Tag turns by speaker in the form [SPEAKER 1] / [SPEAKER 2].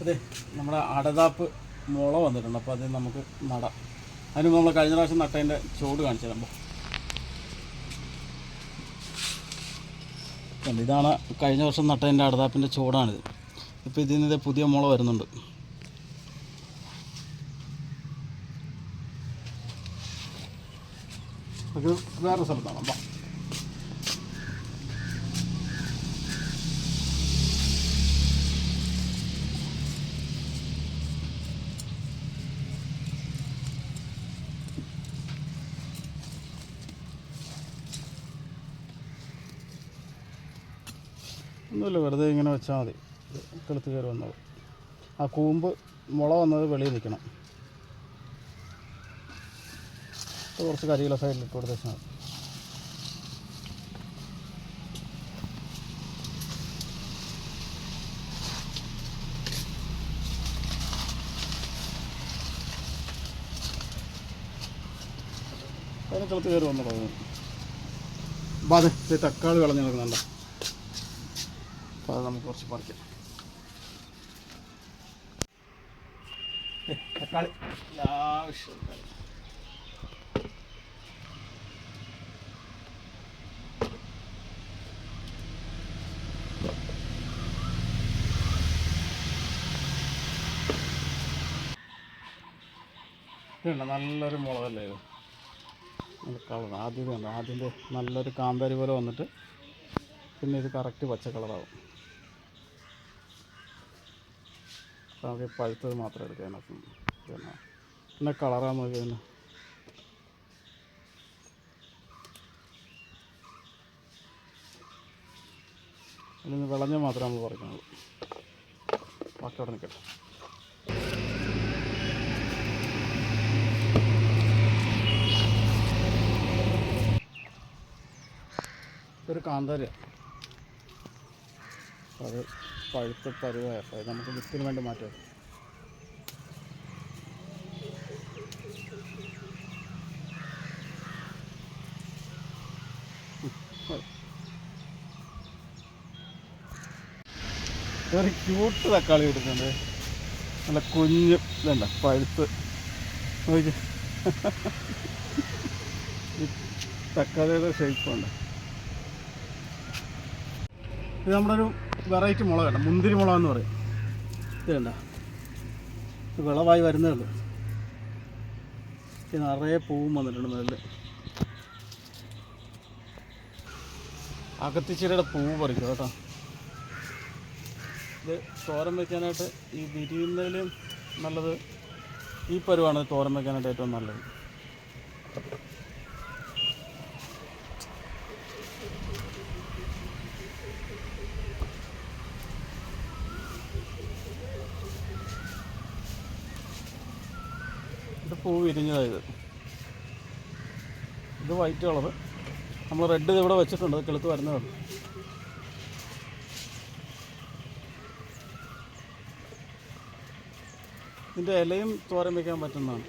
[SPEAKER 1] അതെ നമ്മുടെ അടതാപ്പ് മുള വന്നിട്ടുണ്ട്. അപ്പോൾ അത് നമുക്ക് നടാം. അതിന് നമ്മൾ കഴിഞ്ഞ പ്രാവശ്യം നട്ടതിന്റെ ചൂട് കാണിച്ചു തരുമ്പോൾ ഇതാണ് കഴിഞ്ഞ വർഷം നട്ടതിന്റെ അടതാപ്പിന്റെ ചൂടാണിത് ഇപ്പോൾ ഇതിൽ നിന്ന് പുതിയ മുള വരുന്നുണ്ട്. വേറെ സ്ഥലത്താണ്. അപ്പം ഒന്നുമില്ല വെറുതെ ഇങ്ങനെ വെച്ചാൽ മതി. കെളുത്ത് കയറി വന്നത്. ആ കൂമ്പ് മുള വന്നത് വെളിയിൽ നിൽക്കണം. കുറച്ച് കരിയില സൈഡിൽ ഇട്ട് കൊടുത്ത് വെച്ചാൽ മതി. അതിന് കളത്ത് കയറി വന്നുള്ളത് അപ്പം അതെ തക്കാളി വിളഞ്ഞു നടക്കുന്നുണ്ടോ അപ്പോൾ അത് നമുക്ക് കുറച്ച് പറിക്കാം. തക്കാളി. ആവശ്യം. ഇതുണ്ട്? നല്ലൊരു മുളകല്ലേ ഇത്? നല്ല കളർ ആദ്യം കണ്ടോ? ആദ്യത്തെ നല്ലൊരു കാന്താരി പോലെ വന്നിട്ട് പിന്നെ ഇത് കറക്റ്റ് പച്ച കളറാവും നമുക്ക് പഴുത്തത് മാത്രം എടുക്കാം അതിനകത്ത്. പിന്നെ പിന്നെ കളറാൻ നോക്കി അല്ലെങ്കിൽ വിളഞ്ഞ മാത്രമേ നമ്മൾ പറിക്കുന്നുള്ളൂ ബാക്കി അവിടെ നിൽക്കട്ടെ. ഒരു കാന്താരിയാണ് അത് പഴുത്ത അത് നമുക്ക് വിത്തിന് വേണ്ടി മാറ്റാം. ഒരു ക്യൂട്ട് തക്കാളി കൊടുക്കുന്നുണ്ട് നല്ല കുഞ്ഞ് ഇതുണ്ട പഴുത്ത്. തക്കാളിയുടെ ഷേപ്പുണ്ട് ഇത് നമ്മുടെ ഒരു വെറൈറ്റി മുളക് വേണ്ട മുന്തിരി മുളക് എന്ന് പറയും. ഇത് ഇത് വിളവായി വരുന്നേ ഉള്ളൂ. നിറയെ പൂവും വന്നിട്ടുണ്ട് മേളിൽ അകത്തിച്ചിരയുടെ പൂവ് പറിക്കും കേട്ടോ. ഇത് തോരൻ വയ്ക്കാനായിട്ട് ഈ വിരിയുന്നതിലും നല്ലത് ഈ പരുവാണ് തോരൻ വയ്ക്കാനായിട്ട് ഏറ്റവും നല്ലത്. പൂ വിരിഞ്ഞതായത് ഇത്. വൈറ്റ് കളർ നമ്മൾ റെഡ് ഇവിടെ വെച്ചിട്ടുണ്ട്. കിളുത്ത് വരുന്നതാണ്. ഇതിന്റെ ഇലയും തോരൻ വയ്ക്കാൻ പറ്റുന്നതാണ്.